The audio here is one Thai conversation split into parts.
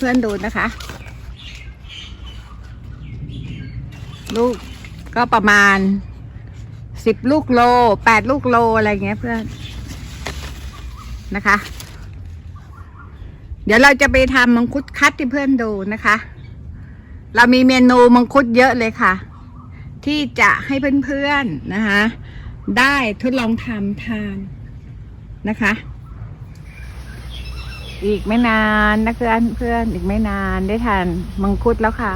เพื่อนๆดูนะคะ ลูกก็ประมาณสิบลูกโลแปดลูกโลอะไรเงี้ยเพื่อนนะคะ เดี๋ยวเราจะไปทำมังคุดคัดให้เพื่อนดูนะคะ เรามีเมนูมังคุดเยอะเลยค่ะ ที่จะให้เพื่อนๆนะคะ ได้ทดลองทำทานนะคะ อีกไม่นานนะเพื่อนเพื่อนอีกไม่นานได้ทานมังคุดแล้วค่ะ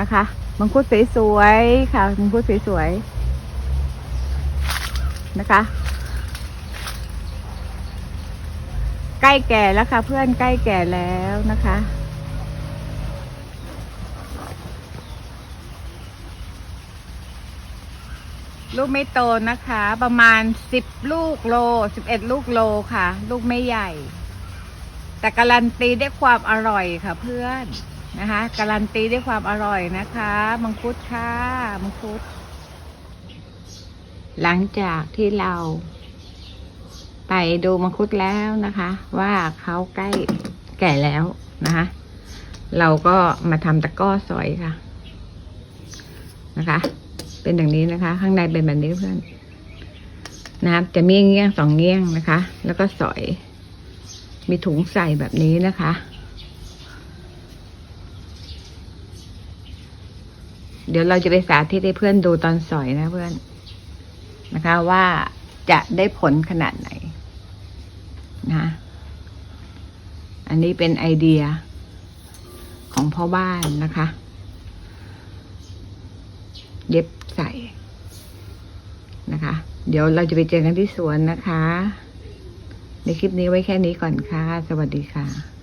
นะคะ มังคุดสวยๆค่ะ มังคุดสวยๆนะคะ ใกล้แก่แล้วค่ะ เพื่อนใกล้แก่แล้วนะคะ ลูกไม่โตนะคะ ประมาณสิบลูกโลสิบเอ็ดลูกโลค่ะ ลูกไม่ใหญ่ แต่การันตีได้ความอร่อยค่ะเพื่อนนะคะ การันตีได้ความอร่อยนะคะมังคุดค่ะมังคุด หลังจากที่เรา ไปดูมังคุดแล้วนะคะ ว่าเขาใกล้แก่แล้วนะคะ เราก็มาทำตะก้อสอยค่ะนะคะ เป็นอย่างนี้นะคะ ข้างในเป็นแบบนี้เพื่อนนะครับ จะมีเงี้ยงสองเงี้ยงนะคะ แล้วก็สอย มีถุงใส่แบบนี้นะคะเดี๋ยวเราจะไปสาธิตให้เพื่อนดูตอนสอยนะเพื่อนนะคะ ว่าจะได้ผลขนาดไหนนะ อันนี้เป็นไอเดียของพ่อบ้านนะคะ เย็บ ใส่นะคะ เดี๋ยวเราจะไปเจอกันที่สวนนะคะ ในคลิปนี้ไว้แค่นี้ก่อนค่ะ สวัสดีค่ะ